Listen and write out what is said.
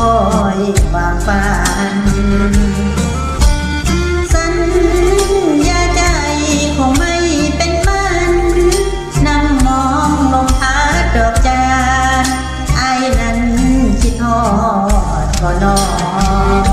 อยความฝันสัญญาใจคงไม่เป็นมันนั่งมองลงพัดดอกจานไอ้นั้นคิดทอดก็นอน